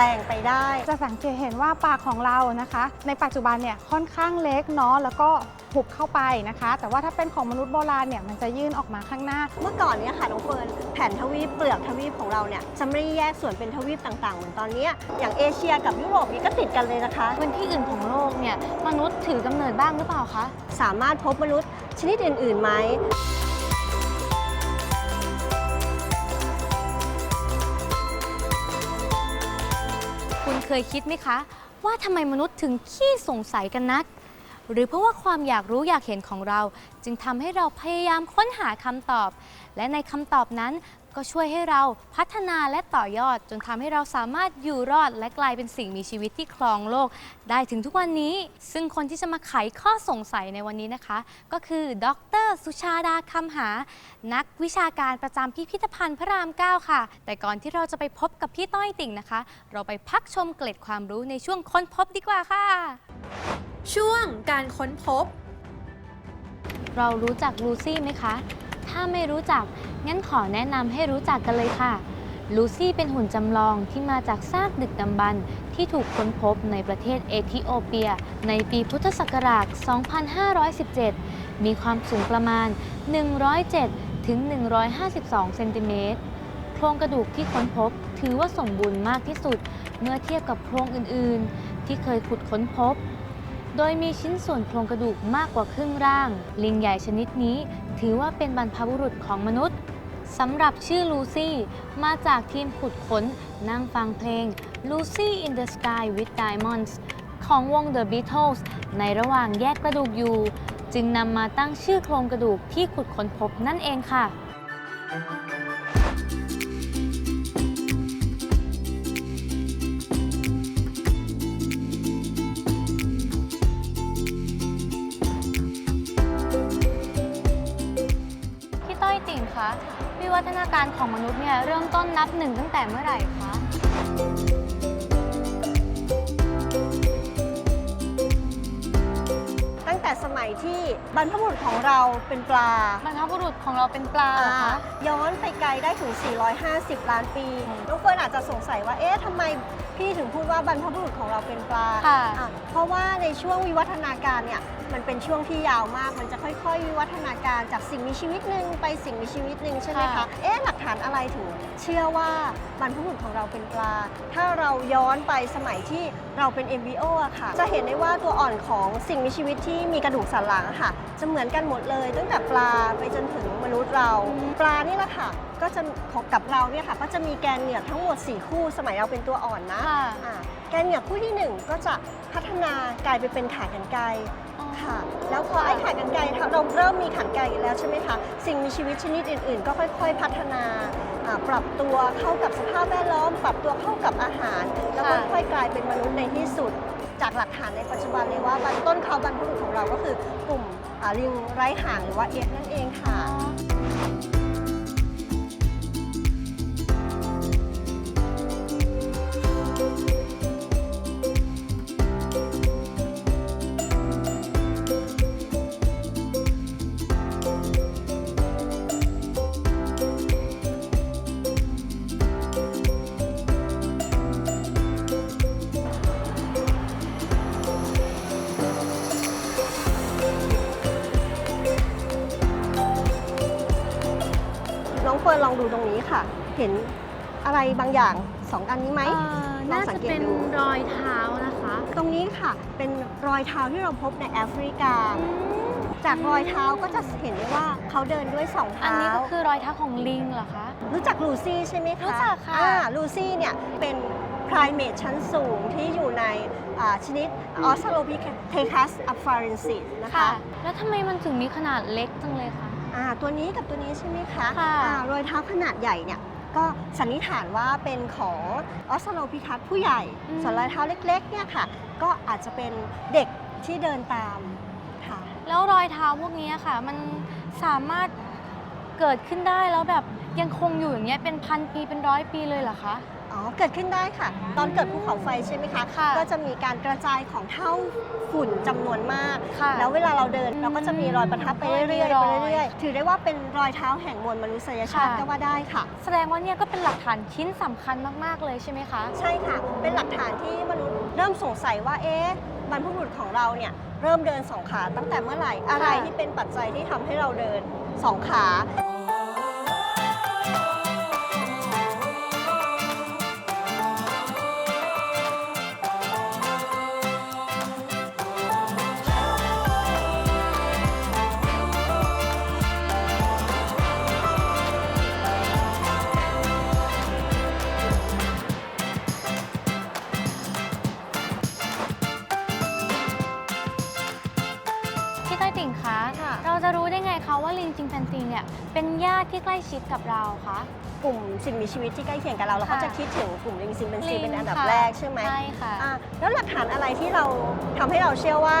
ลี่ยนแปลงไปได้ จะสังเกตเห็นว่าปากของเรานะคะ ในปัจจุบันเนี่ยค่อนข้างเล็กเนาะแล้วก็หุบเข้าไปนะคะ แต่ว่าถ้าเป็นของมนุษย์โบราณเนี่ยมันจะยื่นออกมาข้างหน้า เมื่อก่อนเนี่ยค่ะน้องเฟิร์นแผ่นทวีปเปลือกทวีปของเราเนี่ยจะไม่ได้แยกส่วนเป็นทวีปต่างๆ เหมือนตอนเนี้ยอย่างเอเชียกับยุโรปนี่ก็ติดกันเลยนะคะพื้นที่อื่นของโลกเนี่ยมนุษย์ถือกำเนิดบ้างหรือเปล่าคะสามารถพบมนุษย์ชนิดอื่นๆไหม เคยคิดไหมคะ ว่าทำไมมนุษย์ถึงขี้สงสัยกันนัก หรือเพราะว่าความอยากรู้อยากเห็นของเรา จึงทำให้เราพยายามค้นหาคำตอบ และในคำตอบนั้น ก็ช่วยให้เราพัฒนาและต่อยอด จนทำให้เราสามารถอยู่รอดและกลายเป็นสิ่งมีชีวิตที่ครองโลก ได้ถึงทุกวันนี้ ซึ่งคนที่จะมาไขข้อสงสัยในวันนี้นะคะ ก็คือดร สุชาดาคำหา นักวิชาการประจำพิพิธภัณฑ์พระราม 9 ค่ะ แต่ก่อนที่เราจะไปพบกับพี่ต้อยติ่งนะคะ เราไปพักชมเกล็ดความรู้ในช่วงค้นพบดีกว่าค่ะ ช่วงการค้นพบ เรารู้จักลูซี่ไหมคะ ถ้าไม่รู้จัก งั้นขอแนะนำให้รู้จักกันเลยค่ะ ลูซี่เป็นหุ่นจำลองที่มาจากซากดึกดำบรรพ์ที่ถูกค้นพบในประเทศเอธิโอเปีย ในปีพุทธศักราช 2517 มีความสูงประมาณ 107 ถึง 152 เซนติเมตรโครงกระดูกที่ค้นพบถือว่าสมบูรณ์มากที่สุดเมื่อเทียบกับโครงอื่น ๆ ที่เคยขุดค้นพบ โดยมีชิ้นส่วนโครงกระดูกมากกว่าครึ่งร่าง ลิงใหญ่ชนิดนี้ ถือว่าเป็นบรรพบุรุษของมนุษย์สำหรับชื่อลูซี่มาจากทีมขุดค้นนั่งฟังเพลง Lucy in the Sky with Diamonds ของวง The Beatles ในระหว่างแยกกระดูกอยู่ จึงนำมาตั้งชื่อโครงกระดูกที่ขุดค้นพบนั่นเองค่ะ การของมนุษย์เนี่ยเริ่มต้นนับหนึ่งตั้งแต่เมื่อไหร่คะ ตั้งแต่สมัยที่บรรพบุรุษของเราเป็นปลาบรรพบุรุษของเราเป็นปลาเหรอคะ ย้อนไปไกลได้ถึง 450 ล้านปีน้องเฟิร์นอาจจะสงสัยว่า เอ๊ะทำไมพี่ถึงพูดว่าบรรพบุรุษของเราเป็นปลาค่ะ อะเพราะว่าในช่วงวิวัฒนาการเนี่ย มันเป็นช่วงที่ยาวมาก มันจะค่อยๆวิวัฒนาการจากสิ่งมีชีวิตหนึ่งไปสิ่งมีชีวิตหนึ่งใช่ไหมคะค่ะ เอ๊ะหลักฐานอะไรถึงเชื่อว่าบรรพบุรุษของเราเป็นปลา ถ้าเราย้อนไปสมัยที่เราเป็น MBO อะค่ะ จะเห็นได้ว่าตัวอ่อนของสิ่งมีชีวิตที่มีกระดูกสันหลังอะค่ะ จะเหมือนกันหมดเลย ตั้งแต่ปลาไปจนถึงมนุษย์เรา ปลานี่แหละค่ะ ก็จะของกับเราเนี่ยค่ะ ก็จะมีแกนเหงือกทั้งหมด 4 คู่ สมัยเราเป็นตัวอ่อนนะ ค่ะ อ่าแกนเหงือกคู่ที่ 1 ก็จะพัฒนากลายไปเป็นขากรรไกร ค่ะ แล้วพอไอ้ขากรรไกรเราเริ่มมีขากรรไกรแล้วใช่ไหมคะ สิ่งมีชีวิตชนิดอื่น ๆ ก็ค่อยๆ พัฒนาอ่าปรับตัวเข้ากับสภาพแวดล้อม ปรับตัวเข้ากับอาหาร แล้วค่ะค่อยๆกลายเป็นมนุษย์ในที่สุด จากหลักฐานในปัจจุบันเลยว่าบรรต้นเขาบรรพบุรุษของเราก็คือกลุ่มอ่าลิงไร้หางหรือว่าเอฟนั่นเองค่ะ เห็นอะไรบางอย่างสองอันนี้ไหม เอ่อลองน่าสัจะงเกตเป็นดู รอยเท้านะคะตรงนี้ค่ะ เป็นรอยเท้าที่เราพบในแอฟริกา จากรอยเท้าก็จะเห็นได้ว่าเขาเดินด้วยสองอันเท้า นี้ก็คือรอยเท้าของลิงเหรอคะ รู้จักลูซี่ใช่ไหมคะรู้จักค่ะ อ่าลูซี่เนี่ยเป็นไพรเมทชั้นสูงที่อยู่ในอ่าชนิดออสโลพิเทคัสอัฟฟารินซินะคะค่ะแล้วทำไมมันถึงมีขนาดเล็กจังเลยคะ อ่าตัวนี้กับตัวนี้ใช่ไหมคะค่ะ อ่ารอยเท้าขนาดใหญ่เนี่ย ก็สันนิษฐานว่าเป็นของออสโลพิคัสผู้ใหญ่ส่วนรอยเท้าเล็กๆเนี่ยค่ะ ก็อาจจะเป็นเด็กที่เดินตามค่ะ แล้วรอยเท้าพวกนี้ค่ะ มันสามารถเกิดขึ้นได้แล้วแบบยังคงอยู่อย่างเงี้ยเป็นพันปีเป็นร้อยปีเลยเหรอคะ อ๋อ เกิดขึ้นได้ค่ะ ตอนเกิดภูเขาไฟใช่ไหมคะ ค่ะก็จะมีการกระจายของเท่าฝุ่นจำนวนมาก ค่ะแล้วเวลาเราเดินเราก็จะมีรอยประทับไปเรื่อยๆมีไปรอยเรื่อยๆ ถือได้ว่าเป็นรอยเท้าแห่งมวลมนุษยชาติค่ะ ก็ว่าได้ค่ะ แสดงว่าเนี่ยก็เป็นหลักฐานชิ้นสำคัญมาก ๆ เลยใช่ไหมคะ ใช่ค่ะ เป็นหลักฐานที่มนุษย์เริ่มสงสัยว่า เอ๊ะ บรรพบุรุษของเราเนี่ยเริ่มเดินสองขาตั้งแต่เมื่อไหร่ อะไรที่เป็นปัจจัยที่ทำให้เราเดินสองขาพี่ กล้ชิดกับเราคะ กลุ่มสิ่งมีชีวิตที่ใกล้เคียงกับเราเราก็ค่ะจะคิดถึงกลุ่มลิงซิมเปนซีลิงเป็นอันดับค่ะ แรกใช่ไหมใช่ค่ะ อ่าแล้วหลักฐานอะไรที่เราทำให้เราเชื่อว่า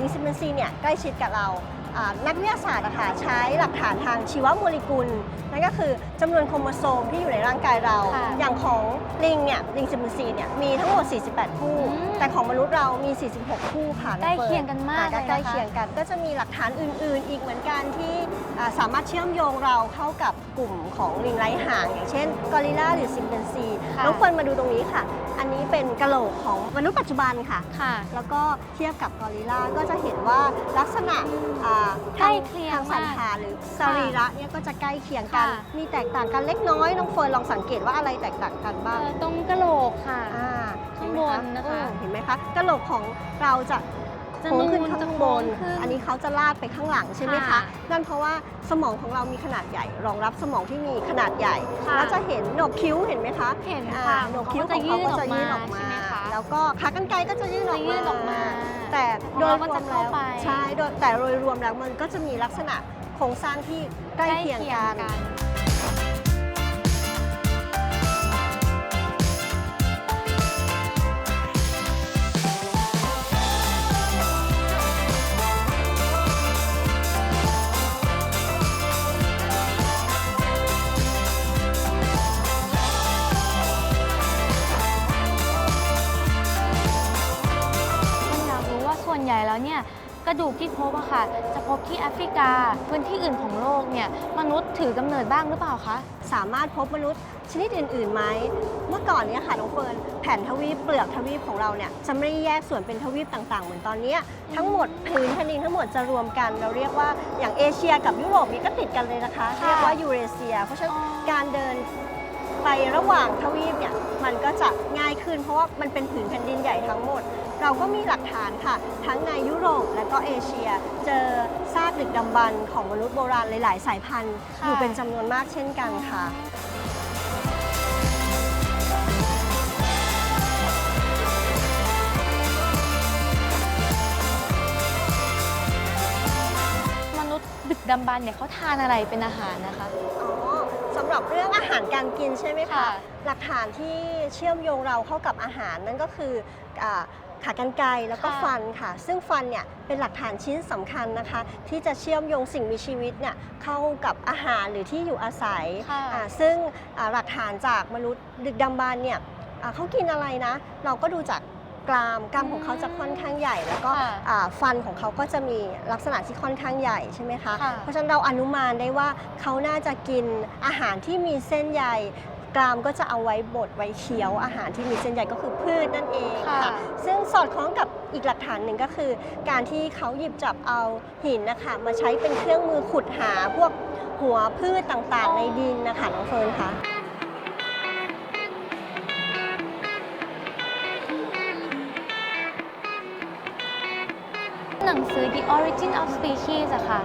ลิงซิมเปนซีเนี่ยใกล้ชิดกับเราอ่านักวิทยาศาสตร์อะค่ะใช้หลักฐานทางชีวโมเลกุลนั่นก็คือจำนวนโครโมโซมที่อยู่ในร่างกายเรา ค่ะอย่างของลิงเนี่ยลิงซิมเปนซีเนี่ยมีทั้งหมด 48 คู่ อืม แต่ของมนุษย์เรามี 46 คู่ค่ะใกล้น้องฟิร์เคียงกันมากอ่เลยนะคะใกล้เคียงกันก็จะมีหลักฐานอื่น ๆ อีกเหมือนกันที่อ่าสามารถเชื่อมโยงเราเข้ากับกลุ่มของลิงไร้หาง อย่างเช่นกอริลลาหรือซิมเปนซีค่ะน้องเฟิร์นมาดูตรงนี้ค่ะ อันนี้เป็นกะโหลกของมนุษย์ปัจจุบันค่ะ ค่ะ แล้วก็เทียบกับกอริลลาก็จะเห็นว่าลักษณะอ่าใกล้เคียงทางสันมากฐานหรือสรีระเนี่ยก็จะใกล้เคียงกันค่ะมีแตกต่างกันเล็กน้อยน้องเฟิร์นลองสังเกตว่าอะไรแตกต่างกันบ้างเอ่อตรงกะโหลกค่ะอ่าข้างบนนะคะเออเห็นไหมคะกะโหลกของเราจะจะ โค้งขึ้นนูนข้าจะงโค้บงนขึ้นอันนี้เขาจะลาดไปข้างหลังใช่ไหมคะค่ะนั่นเพราะว่าสมองของเรามีขนาดใหญ่ รองรับสมองที่มีขนาดใหญ่ค่ะแล้วจะเห็นโหนกคิ้วเห็นไหมคะ เห็นอ่าค่ะโหนกคิ้วเขาของเขาก็จะจะยื่ยื่นนออออกกมามาใช่ไหมคะแล้วก็ขากรรไกรก็จะยื่นออกจะยื่มานออกมา แต่ของโดยเรารก็วจะมเข้าแล้วไปใช่โดยแต่โดยรวมแล้วมันก็จะมีลักษณะโครงสร้างที่ใกล้เคียงกัน ระดูกที่พบอะค่ะ จะพบที่แอฟริกา พื้นที่อื่นของโลกเนี่ยมนุษย์ถือกำเนิดบ้างหรือเปล่าคะ สามารถพบมนุษย์ชนิดอื่นๆไหม เมื่อก่อนเนี่ยค่ะน้องเฟิร์นแผ่นทวีปเปลือกทวีปของเราเนี่ยจะไม่ได้แยกส่วนเป็นทวีปต่างๆ เหมือนตอนนี้ทั้งหมดพื้นแผ่นดินทั้งหมดจะรวมกัน เราเรียกว่าอย่างเอเชียกับยุโรปนี่ก็ติดกันเลยนะคะคะเรียกว่ายูเรเซีย เพราะฉะนั้นการเดิน ไประหว่างทวีปเนี่ยมันก็จะง่ายขึ้นเพราะว่ามันเป็นผืนแผ่นดินใหญ่ทั้งหมด เราก็มีหลักฐานค่ะ ทั้งในยุโรปและก็เอเชีย เจอซากดึกดำบรรพ์ของมนุษย์โบราณหลาย ๆ สายพันธุ์ ค่ะ อยู่เป็นจำนวนมากเช่นกันค่ะ มนุษย์ดึกดำบรรพ์เนี่ยเขาทานอะไรเป็นอาหารนะคะ อ๋อสำ หรับเรื่องอาหารการกินใช่ไหมคะ ค่ะ หลักฐานที่เชื่อมโยงเราเข้ากับอาหารนั่นก็คืออ่าขากรรไกรแล้วก็ค่ะ ฟันค่ะ ซึ่งฟันเนี่ยเป็นหลักฐานชิ้นสำคัญนะคะ ที่จะเชื่อมโยงสิ่งมีชีวิตเนี่ยเข้ากับอาหารหรือที่อยู่อาศัย ค่ะ อ่าซึ่งอ่าหลักฐานจากมนุษย์ดึกดำบรรพ์เนี่ยอ่าเขากินอะไรนะ เราก็ดูจาก กรามกรามของเขาจะค่อนข้างใหญ่ แล้วก็ค่ะอ่าฟันของเขาก็จะมีลักษณะที่ค่อนข้างใหญ่ใช่ไหมคะ ค่ะ เพราะฉะนั้นเราอนุมานได้ว่าเขาน่าจะกินอาหารที่มีเส้นใยกรามก็จะเอาไว้บดไว้เคี้ยวอาหารที่มีเส้นใยก็คือพืชนั่นเองค่ะ ค่ะ ซึ่งสอดคล้องกับอีกหลักฐานหนึ่งก็คือ การที่เขาหยิบจับเอาหินนะคะมาใช้เป็นเครื่องมือขุดหาพวกหัวพืชต่างๆ ในดินนะคะน้องเฟิร์นคะ หนังสือ The Origin of Species อะค่ะ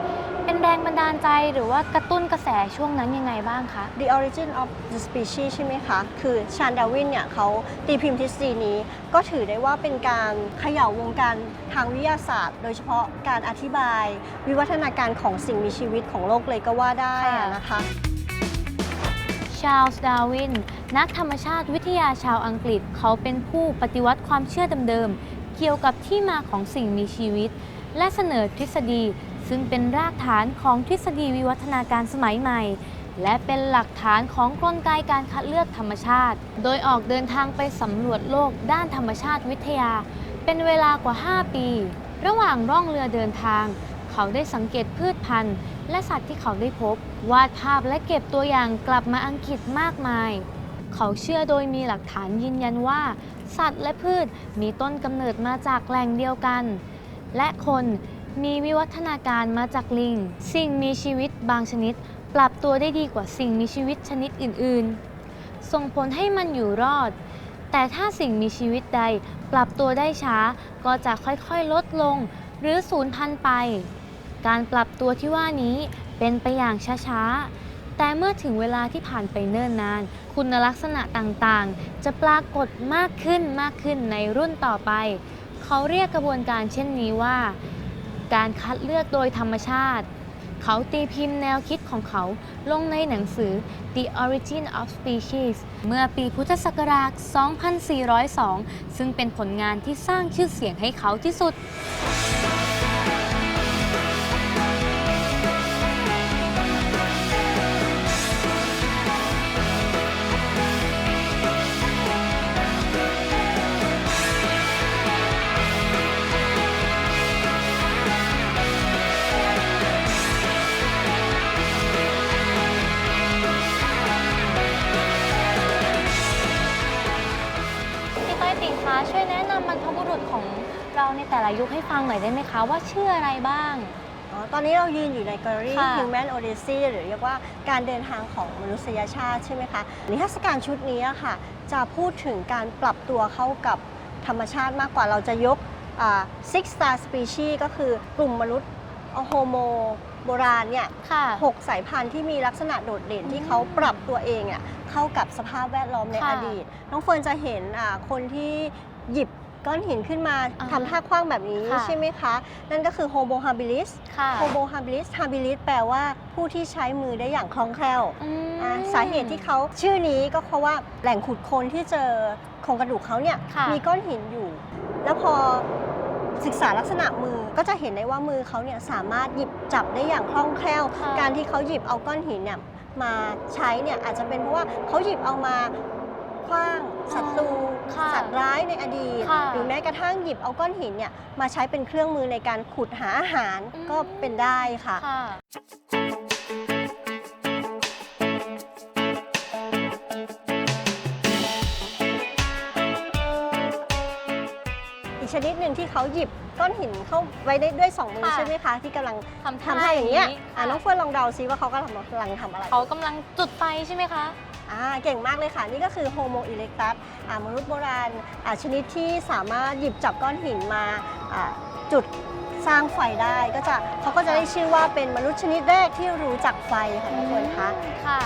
เป็นแรงบันดาลใจหรือว่ากระตุ้นกระแสช่วงนั้นยังไงบ้างคะ The Origin of the Species ใช่ไหมคะ คือชาญดาวินเนี่ยเขาตีพิมพ์ทฤษฎีนี้ ก็ถือได้ว่าเป็นการเขย่าวงการทางวิทยาศาสตร์ โดยเฉพาะการอธิบาย วิวัฒนาการของสิ่งมีชีวิตของโลกเลยก็ว่าได้อะนะคะชา l ลส์ดาร์วิน นักธรรมชาติวิทยาชาวอังกฤษ เขาเป็นผู้ปฏิวัติความเชื่อเดิมๆ เกี่ยวกับที่มาของสิ่งมีชีวิต และเสนอทฤษฎี ซึ่งเป็นรากฐานของทฤษฎีวิวัฒนาการสมัยใหม่ และเป็นหลักฐานของกลไกการคัดเลือกธรรมชาติ โดยออกเดินทางไปสำรวจโลกด้านธรรมชาติวิทยา เป็นเวลากว่า 5 ปี ระหว่างร่องเรือเดินทาง เขาได้สังเกตพืชพันธุ์ และสัตว์ที่เขาได้พบ วาดภาพและเก็บตัวอย่างกลับมาอังกฤษมากมาย เขาเชื่อโดยมีหลักฐานยืนยันว่า สัตว์และพืชมีต้นกำเนิดมาจากแหล่งเดียวกัน และคนมีวิวัฒนาการมาจากลิง สิ่งมีชีวิตบางชนิด ปรับตัวได้ดีกว่าสิ่งมีชีวิตชนิดอื่น ๆ ส่งผลให้มันอยู่รอด แต่ถ้าสิ่งมีชีวิตใดปรับตัวได้ช้าก็จะค่อยๆ ลดลง หรือสูญพันธุ์ไป การปรับตัวที่ว่านี้เป็นไปอย่างช้าๆ แต่เมื่อถึงเวลาที่ผ่านไปเนิ่นนาน คุณลักษณะต่างๆ จะปรากฏมากขึ้นมากขึ้นในรุ่นต่อไป เขาเรียกกระบวนการเช่นนี้ว่า การคัดเลือกโดยธรรมชาติ เขาตีพิมพ์แนวคิดของเขาลงในหนังสือ The Origin of Species เมื่อปีพุทธศักราช 2402 ซึ่งเป็นผลงานที่สร้างชื่อเสียงให้เขาที่สุด อยได้ไหมคะว่าชื่ออะไรบ้าง อ๋อตอนนี้เรายืนอยู่ในแกลเลอรี่ค่ะ Human Odyssey หรือเรียกว่าการเดินทางของมนุษยชาติใช่ไหมคะนิทรรศการชุดนี้อะค่ะ จะพูดถึงการปรับตัวเข้ากับธรรมชาติมากกว่าเราจะยกอ่า six star species ก็คือกลุ่มมนุษย์โฮโมโบราณเนี่ย ค่ะ หกสายพันธุ์ที่มีลักษณะโดดเด่นที่เขาปรับตัวเองอะเข้ากับสภาพแวดล้อมในค่ะอดีต น้องเฟิร์นจะเห็นอ่าคนที่หยิบ ก้อนหินขึ้นมาอ่าทำท่าคว้างแบบนี้ค่ะ ใช่ไหมคะ นั่นก็คือ Homo habilis ค่ะ Homo habilis habilis แปลว่าผู้ที่ใช้มือได้อย่างคล่องแคล่วอืมอ่าสาเหตุที่เขาชื่อนี้ก็เพราะว่าแหล่งขุดค้นที่เจอโครงกระดูกเขาเนี่ย ค่ะ มีก้อนหินอยู่ แล้วพอศึกษาลักษณะมือก็จะเห็นได้ว่ามือเขาเนี่ยสามารถหยิบจับได้อย่างคล่องแคล่ว ค่ะ การที่เขาหยิบเอาก้อนหินเนี่ยมาใช้เนี่ยอาจจะเป็นเพราะว่าเขาหยิบเอามา คว้าง ศัตรูค่ะสัตว์ร้ายในอดีต ค่ะหรือแม้กระทั่งหยิบเอาก้อนหินเนี่ยมาใช้เป็นเครื่องมือในการขุดหาอาหารอืม ก็เป็นได้ค่ะ ค่ะ อีกชนิดหนึ่งที่เขาหยิบก้อนหินเข้าไว้ได้ด้วยสองมือค่ะ ใช่ไหมคะ ที่กำลังทำทำท่าอย่างเงี้ยอะค่ะน้องเฟิร์นลองเดาซิว่าเขากำลังกำลังทำอะไร เขากำลังจุดไฟใช่ไหมคะ อ่าเก่งมากเลยค่ะ นี่ก็คือ Homo erectus อ่ามนุษย์โบราณอ่าชนิดที่สามารถหยิบจับก้อนหินมาอ่าจุดสร้างไฟได้ก็จะเขาก็จะได้ชื่อว่าเป็นมนุษย์ชนิดแรกที่รู้จักไฟค่ะน้องเฟิร์นคะค่ะ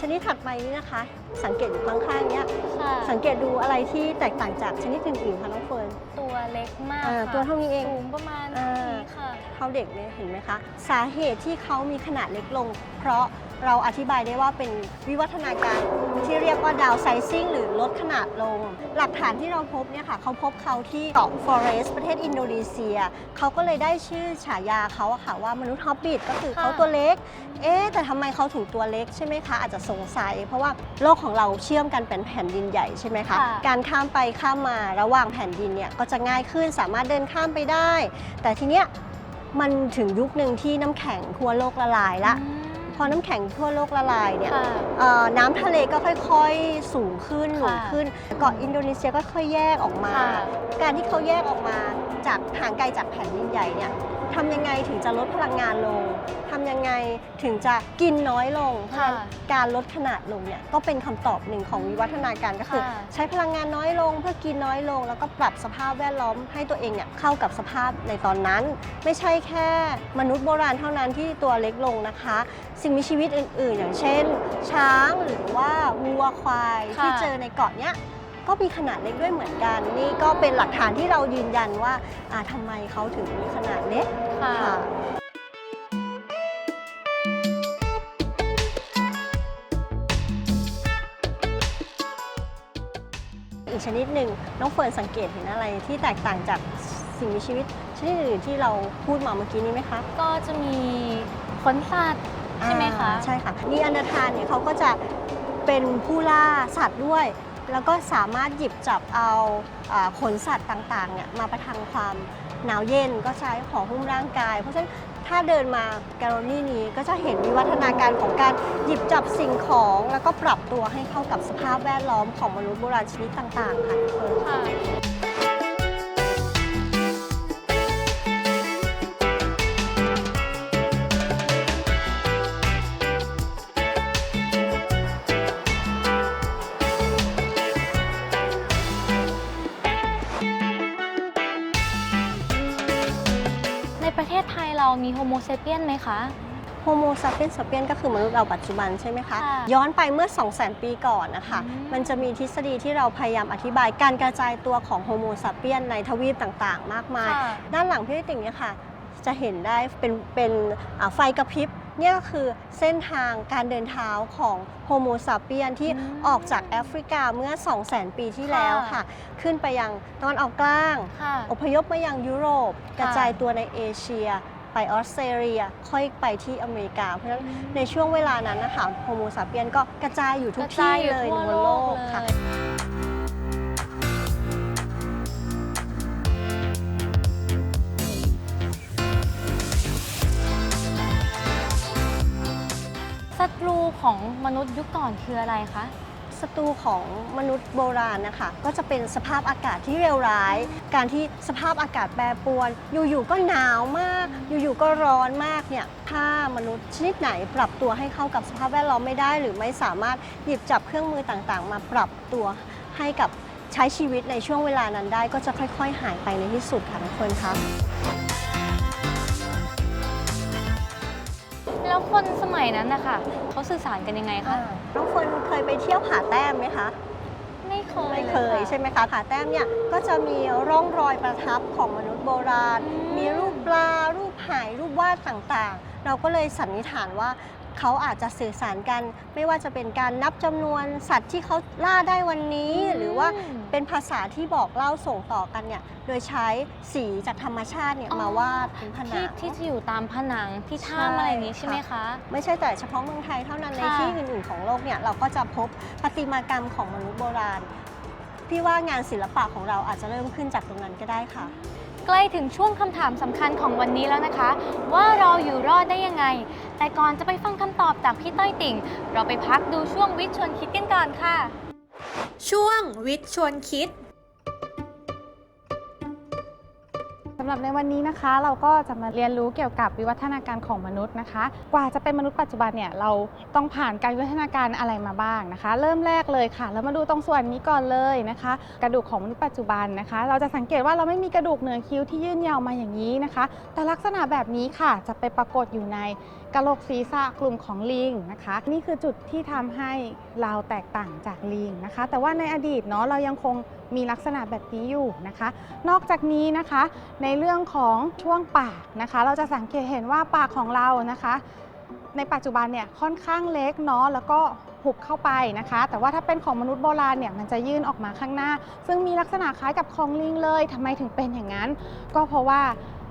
ชนิดถัดไปนี้นะคะ สังเกตอยู่ข้างๆเนี้ยค่ะสังเกตดูอะไรที่แตกต่างจากชนิดอื่นๆคะน้องเฟิร์นตัวเล็กมากอ่าค่ะตัวเท่านี้เองสูงประมาณอ่านี้ค่ะ เท่าเด็กเนี่ยเห็นไหมคะ สาเหตุที่เขามีขนาดเล็กลง เพราะเราอธิบายได้ว่าเป็นวิวัฒนาการที่เรียกว่าดาวไซซิ่งหรือลดขนาดลง หลักฐานที่เราพบเนี่ยค่ะเขาพบเขาที่เกาะฟอเรสประเทศอินโดนีเซีย เขาก็เลยได้ชื่อฉายาเขาอะค่ะว่ามนุษย์ฮอบบิทก็คือค่ะเขาตัวเล็ก เอ๊ะแต่ทำไมเขาถึงตัวเล็กใช่ไหมคะ อาจจะสงสัย เพราะว่าโลกของเราเชื่อมกันเป็นแผ่นดินใหญ่ใช่ไหมคะค่ะการข้ามไปข้ามมาระหว่างแผ่นดินเนี่ยก็จะง่ายขึ้นสามารถเดินข้ามไปได้ แต่ทีเนี้ย มันถึงยุคหนึ่งที่น้ำแข็งทั่วโลกละลายละอืมพอน้ำแข็งทั่วโลกละลายเนี่ยค่ะ เอ่อน้ำทะเลก็ค่อยๆสูงขึ้นค่ะสูงขึ้น เกาะอินโดนีเซียก็ค่อยแยกออกมา ค่ะ การที่เขาแยกออกมาจากห่างไกลจากแผ่นดินใหญ่เนี่ย ทำยังไงถึงจะลดพลังงานลงทำยังไงถึงจะกินน้อยลงเพราะฉะนั้นค่ะการลดขนาดลงเนี่ยก็เป็นคำตอบหนึ่งของวิวัฒนาการก็คือ ค่ะ ใช้พลังงานน้อยลงเพื่อกินน้อยลง แล้วก็ปรับสภาพแวดล้อมให้ตัวเองเนี่ยเข้ากับสภาพในตอนนั้น ไม่ใช่แค่มนุษย์โบราณเท่านั้นที่ตัวเล็กลงนะคะ สิ่งมีชีวิตอื่น ๆ อย่างเช่น ช้างหรือว่าวัวควายค่ะที่เจอในเกาะเนี้ย ก็มีขนาดเล็กด้วยเหมือนกัน นี่ก็เป็นหลักฐานที่เรายืนยันว่าอ่าทำไมเขาถึงมีขนาดเล็กค่ะค่ะ อีกชนิดหนึ่งน้องเฟิร์นสังเกตเห็นอะไรที่แตกต่างจากสิ่งมีชีวิตชนิดอื่นที่เราพูดมาเมื่อกี้นี้ไหมคะก็จะมีขนสัตว์ ใช่ไหมคะ อ่าใช่ค่ะนีอันเดอร์ทานเนี่ยเขาก็จะเป็นผู้ล่าสัตว์ด้วย แล้วก็สามารถหยิบจับเอาขนสัตว์ต่างๆเนี่ยมาประทังความหนาวเย็นก็ใช้ของหุ้มร่างกาย เพราะฉะนั้นถ้าเดินมาแกลเลอรี่นี้ก็จะเห็นวิวัฒนาการของการหยิบจับสิ่งของ แล้วก็ปรับตัวให้เข้ากับสภาพแวดล้อมของมนุษย์โบราณชนิดต่างๆค่ะทุกคนค่ะ มีโฮโมเซเปียนไหมคะ โฮโมซาเปียนซาเปียนก็คือมนุษย์เราปัจจุบันใช่ไหมคะ ค่ะย้อนไปเมื่อ 2 0 0 0 0 0 ปีก่อนนะคะ อืม มันจะมีทฤษฎีที่เราพยายามอธิบายการกระจายตัวของโฮโมซาเปียนในทวีปต่างๆ มากมาย ค่ะ ด้านหลังพี่ติ่งเนี่ยค่ะ จะเห็นได้เป็นเป็นอ่าไฟกระพริบเนี่ยก็คือเส้นทางการเดินเท้าของโฮโมซาเปียนที่อืมออกจากแอฟริกาเมื่อ 2 0 0 0 0 0 ปีที่แล้วค่ะ ค่ะ ขึ้นไปยังตอนออกกลาง ค่ะ อพยพมายังยุโรป กระจายตัวในเอเชีย ไปออสเตรเลียค่อยไปที่อเมริกา เพราะฉะนั้นในช่วงเวลานั้นนะคะโฮโมซาเปียนก็กระจายอยู่ทุกกระที่จายอยู่เลยทั่วบนโลโลกกเลค่ะยศัตรูของมนุษย์ยุคก่อนคืออะไรคะ ศัตรูของมนุษย์โบราณนะคะ ก็จะเป็นสภาพอากาศที่เลวร้าย การที่สภาพอากาศแปรปรวน อยู่ๆก็หนาวมาก อยู่ๆก็ร้อนมากเนี่ยถ้ามนุษย์ชนิดไหนปรับตัวให้เข้ากับสภาพแวดล้อมไม่ได้ หรือไม่สามารถหยิบจับเครื่องมือต่างๆ มาปรับตัวให้กับใช้ชีวิตในช่วงเวลานั้นได้ก็จะค่อย ๆ หายไปในที่สุดค่ะทุกคนคะ แล้วคนสมัยนั้นนะคะเขาสื่อสารกันยังไงคะ น้องเฟิร์นเคยไปเที่ยวผาแต้มไหมคะ ไม่เคยไม่เคยละใช่ไหมคะผาแต้มเนี่ยก็จะมีร่องรอยประทับของมนุษย์โบราณอืมมีรูปปลา รูปหาย รูปวาดต่างๆ เราก็เลยสันนิษฐานว่า เขาอาจจะสื่อสารกัน ไม่ว่าจะเป็นการนับจำนวนสัตว์ที่เขาล่าได้วันนี้ หรือว่าเป็นภาษาที่บอกเล่าส่งต่อกันเนี่ยโดยใช้สีจากธรรมชาติเนี่ยอ๋อมาวาดเป็นผนัที่งที่จะอยู่ตามผนังที่ใช่ถ้ำอะไรอย่างนี้ใช่ไหมค่ะคะ ไม่ใช่แต่เฉพาะเมืองไทยเท่านั้นในค่ะที่อื่นๆของโลกเนี่ยเราก็จะพบประติมากรรมของมนุษย์โบราณพี่ว่างานศิลปะของเราอาจจะเริ่มขึ้นจากตรงนั้นก็ได้ค่ะ ใกล้ถึงช่วงคำถามสำคัญของวันนี้แล้วนะคะ ว่าเราอยู่รอดได้ยังไง แต่ก่อนจะไปฟังคำตอบจากพี่ต้อยติ่ง เราไปพักดูช่วงวิทย์ชวนคิดกันก่อนค่ะ ช่วงวิทย์ชวนคิดำหรับในวันนี้นะคะ เราก็จะมาเรียนรู้เกี่ยวกับวิวัฒนาการของมนุษย์นะคะ กว่าจะเป็นมนุษย์ปัจจุบันเนี่ยเราต้องผ่านการวิวัฒนาการอะไรมาบ้างนะคะ เริ่มแรกเลยค่ะเรามาดูตรงส่วนนี้ก่อนเลยนะคะ กระดูกของมนุษย์ปัจจุบันนะคะ เราจะสังเกตว่าเราไม่มีกระดูกเหนือคิ้วที่ยื่นยาวมาอย่างนี้นะคะ แต่ลักษณะแบบนี้ค่ะจะไปปรากฏอยู่ในกระโหลกศีรษะกลุ่มของลิงนะคะ นี่คือจุดที่ทำให้เราแตกต่างจากลิงนะคะ แต่ว่าในอดีตเนาะเรายังคงมีลักษณะแบบนี้อยู่นะคะ นอกจากนี้นะคะ ในเรื่องของช่วงปากนะคะ เราจะสังเกตเห็นว่าปากของเรานะคะ ในปัจจุบันเนี่ยค่อนข้างเล็กเนาะแล้วก็หุบเข้าไปนะคะ แต่ว่าถ้าเป็นของมนุษย์โบราณเนี่ยมันจะยื่นออกมาข้างหน้า ซึ่งมีลักษณะคล้ายกับของลิงเลยทำไมถึงเป็นอย่างนั้น ก็เพราะว่า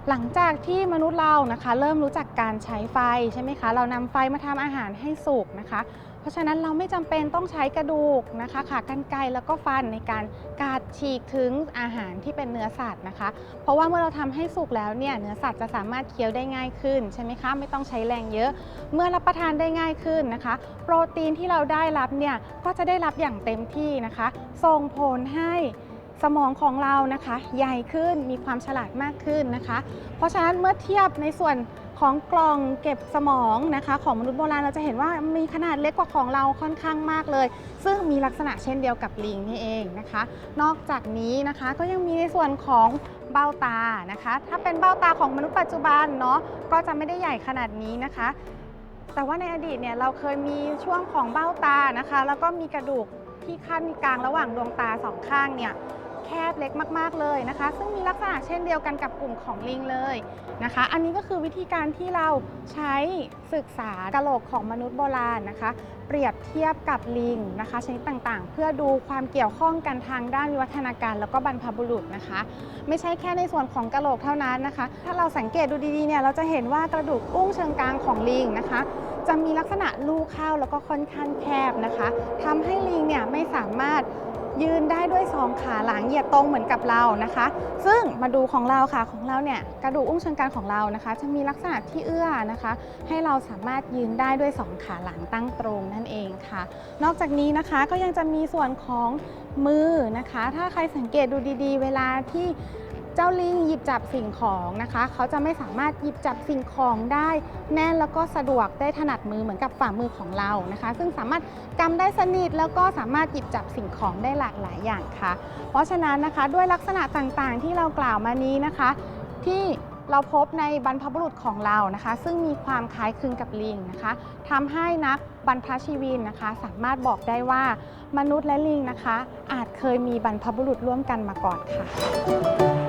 หลังจากที่มนุษย์เรานะคะ เริ่มรู้จักการใช้ไฟใช่ไหมคะ เรานำไฟมาทำอาหารให้สุกนะคะ เพราะฉะนั้นเราไม่จำเป็นต้องใช้กระดูกนะคะขากรรไกรแล้วก็ฟันในการการฉีกถึงอาหารที่เป็นเนื้อสัตว์นะคะ เพราะว่าเมื่อเราทำให้สุกแล้วเนี่ยเนื้อสัตว์จะสามารถเคี้ยวได้ง่ายขึ้นใช่ไหมคะไม่ต้องใช้แรงเยอะ เมื่อรับประทานได้ง่ายขึ้นนะคะ โปรตีนที่เราได้รับเนี่ยก็จะได้รับอย่างเต็มที่นะคะ ส่งผลให้ สมองของเรานะคะ ใหญ่ขึ้นมีความฉลาดมากขึ้นนะคะ เพราะฉะนั้นเมื่อเทียบในส่วนของกล่องเก็บสมองนะคะ ของมนุษย์โบราณเราจะเห็นว่ามีขนาดเล็กกว่าของเราค่อนข้างมากเลย ซึ่งมีลักษณะเช่นเดียวกับลิงนี่เองนะคะ นอกจากนี้นะคะก็ยังมีในส่วนของเบ้าตานะคะ ถ้าเป็นเบ้าตาของมนุษย์ปัจจุบันเนาะก็จะไม่ได้ใหญ่ขนาดนี้นะคะ แต่ว่าในอดีตเนี่ยเราเคยมีช่วงของเบ้าตานะคะ แล้วก็มีกระดูกที่ขั้นกลางระหว่างดวงตาสองข้างเนี่ย แคบเล็กมาก ๆ เลยนะคะ ซึ่งมีลักษณะเช่นเดียวกันกับกลุ่มของลิงเลยนะคะ อันนี้ก็คือวิธีการที่เราใช้ศึกษากะโหลกของมนุษย์โบราณนะคะ เปรียบเทียบกับลิงนะคะชนิดต่างๆ เพื่อดูความเกี่ยวข้องกันทางด้านวิวัฒนาการแล้วก็บรรพบุรุษนะคะ ไม่ใช่แค่ในส่วนของกะโหลกเท่านั้นนะคะ ถ้าเราสังเกตดูดีๆเนี่ยเราจะเห็นว่ากระดูกอุ้งเชิงกรานของลิงนะคะจะมีลักษณะลูกเข้าแล้วก็ค่อนข้างแคบนะคะทำให้ลิงเนี่ยไม่สามารถ ยืนได้ด้วยสองขาหลังเหยียดตรงเหมือนกับเรานะคะ ซึ่งมาดูของเราค่ะของเราเนี่ยกระดูกอุ้งเชิงกรานของเรานะคะ จะมีลักษณะที่เอื้อนะคะ ให้เราสามารถยืนได้ด้วยสองขาหลังตั้งตรงนั่นเองค่ะ นอกจากนี้นะคะก็ยังจะมีส่วนของมือนะคะ ถ้าใครสังเกตดูดีๆ เวลาที่ เจ้าลิงหยิบจับสิ่งของนะคะ เขาจะไม่สามารถหยิบจับสิ่งของได้แน่นแล้วก็สะดวกได้ถนัดมือเหมือนกับฝ่ามือของเรานะคะ ซึ่งสามารถกำได้สนิทแล้วก็สามารถหยิบจับสิ่งของได้หลากหลายอย่างค่ะ เพราะฉะนั้นนะคะด้วยลักษณะต่างๆ ที่เรากล่าวมานี้นะคะ ที่เราพบในบรรพบุรุษของเรานะคะ ซึ่งมีความคล้ายคลึงกับลิงนะคะทำให้นักบรรพชีวินนะคะ สามารถบอกได้ว่ามนุษย์และลิงนะคะ อาจเคยมีบรรพบุรุษร่วมกันมาก่อนค่ะ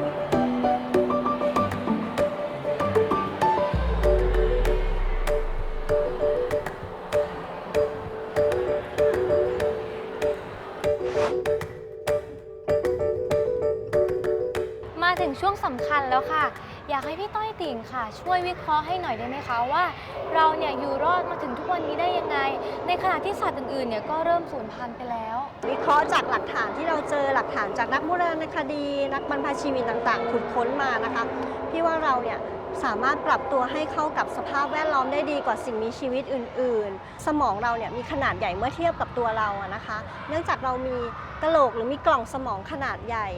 แล้วค่ะ อยากให้พี่ต้อยติ่งค่ะ ช่วยวิเคราะห์ให้หน่อยได้ไหมคะว่า เราเนี่ยอยู่รอดมาถึงทุกวันนี้ได้ยังไง ในขณะที่สัตว์อื่นๆเนี่ยก็เริ่มสูญพันธุ์ไปแล้ว วิเคราะห์จากหลักฐานที่เราเจอหลักฐานจากนักโบราณคดี นักบรรพชีวินต่างๆขุดค้นมานะคะพี่ว่าเราเนี่ยสามารถปรับตัวให้เข้ากับสภาพแวดล้อมได้ดีกว่าสิ่งมีชีวิตอื่น ๆ สมองเราเนี่ยมีขนาดใหญ่เมื่อเทียบกับตัวเราอะนะคะ เนื่องจากเรามีกระโหลกหรือมีกล่องสมองขนาดใหญ่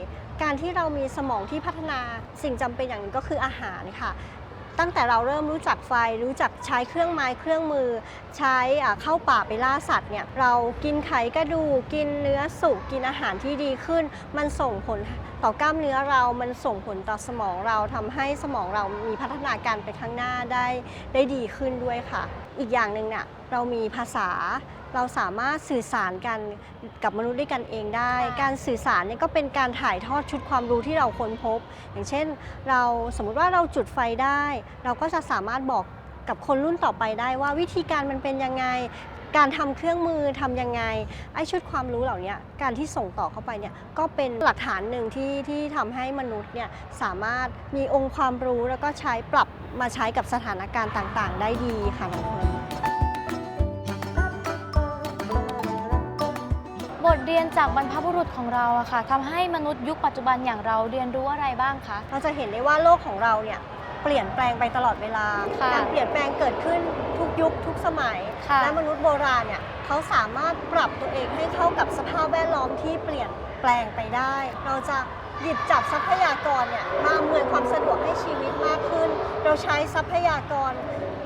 การที่เรามีสมองที่พัฒนาสิ่งจำเป็นอย่างหนึ่งก็คืออาหารค่ะ ตั้งแต่เราเริ่มรู้จักไฟ รู้จักใช้เครื่องไม้เครื่องมือ ใช้อ่าเข้าป่าไปล่าสัตว์เนี่ยเรากินไขกระดูกกินเนื้อสุกกินอาหารที่ดีขึ้น มันส่งผลต่อกล้ามเนื้อเรามันส่งผลต่อสมองเราทำให้สมองเรามีพัฒนาการไปข้างหน้าได้ได้ดีขึ้นด้วยค่ะ อีกอย่างหนึ่งเนี่ยเรามีภาษาเราสามารถสื่อสารกันกับมนุษย์ด้วยกันเองได้ค่ะการสื่อสารเนี่ยก็เป็นการถ่ายทอดชุดความรู้ที่เราค้นพบ อย่างเช่น เราสมมุติว่าเราจุดไฟได้ เราก็จะสามารถบอกกับคนรุ่นต่อไปได้ว่าวิธีการมันเป็นยังไง การทำเครื่องมือทำยังไงไอ้ชุดความรู้เหล่านี้การที่ส่งต่อเข้าไปเนี่ยก็เป็นหลักฐานหนึ่งที่ที่ทำให้มนุษย์เนี่ยสามารถมีองค์ความรู้แล้วก็ใช้ปรับมาใช้กับสถานการณ์ต่างๆ ได้ดีค่ะน้องเพลิร์นบทเรียนจากบรรพบุรุษของเราอะค่ะทำให้มนุษย์ยุคปัจจุบันอย่างเราเรียนรู้อะไรบ้างคะ เราจะเห็นได้ว่าโลกของเราเนี่ย เปลี่ยนแปลงไปตลอดเวลา ค่ะการเปลี่ยนแปลงเกิดขึ้นทุกยุคทุกสมัย ค่ะ และมนุษย์โบราณเนี่ยเขาสามารถปรับตัวเองให้เข้ากับสภาพแวดล้อมที่เปลี่ยนแปลงไปได้ เราจะหยิบจับทรัพยากรเนี่ยมาอำนวยความสะดวกให้ชีวิตมากขึ้น เราใช้ทรัพยากร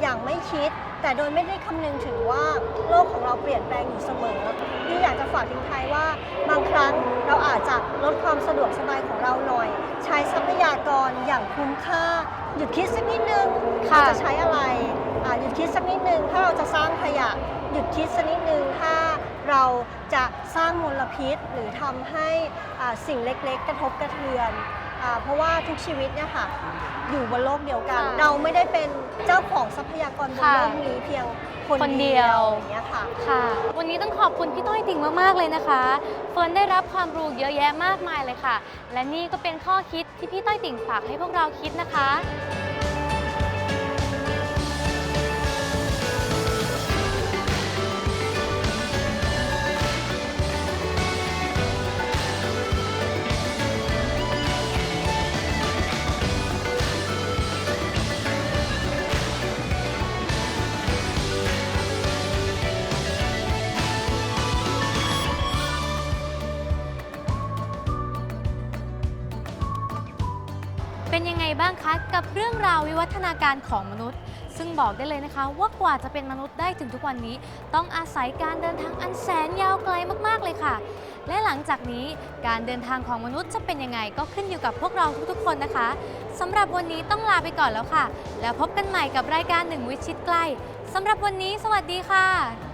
อย่างไม่คิด แต่โดยไม่ได้คำนึงถึงว่าโลกของเราเปลี่ยนแปลงอยู่เสมอพี่อยากจะฝากทิ้งท้ายว่า บางครั้งเราอาจจะลดความสะดวกสบายของเราหน่อย ใช้ทรัพยากรอย่างคุ้มค่า หยุดคิดสักนิดนึงค่ะเราจะใช้อะไรอ่าหยุดคิดสักนิดนึงถ้าเราจะสร้างขยะ หยุดคิดสักนิดนึงถ้าเราจะสร้างมลพิษหรือทำให้อ่าสิ่งเล็กๆ กระทบกระเทือน อ่าเพราะว่าทุกชีวิตเนี่ยค่ะ อยู่บนโลกเดียวกัน ค่ะเราไม่ได้เป็นเจ้าของทรัพยากรบนค่ะโลกนี้เพียงคนคนเดีเดียยววอย่างเงี้ยค่ะ ค่ะ วันนี้ต้องขอบคุณพี่ต้อยติ่งมาก ๆ เลยนะคะ เฟิร์นได้รับความรู้เยอะแยะมากมายเลยค่ะ และนี่ก็เป็นข้อคิดที่พี่ต้อยติ่งฝากให้พวกเราคิดนะคะ เป็นยังไงบ้างคะกับเรื่องราววิวัฒนาการของมนุษย์ ซึ่งบอกได้เลยนะคะว่ากว่าจะเป็นมนุษย์ได้ถึงทุกวันนี้ ต้องอาศัยการเดินทางอันแสนยาวไกลมากๆเลยค่ะ และหลังจากนี้การเดินทางของมนุษย์จะเป็นยังไงก็ขึ้นอยู่กับพวกเราทุกๆคนนะคะสำหรับวันนี้ต้องลาไปก่อนแล้วค่ะ แล้วพบกันใหม่กับรายการหนึ่งวิชิตใกล้สำหรับวันนี้ สวัสดีค่ะ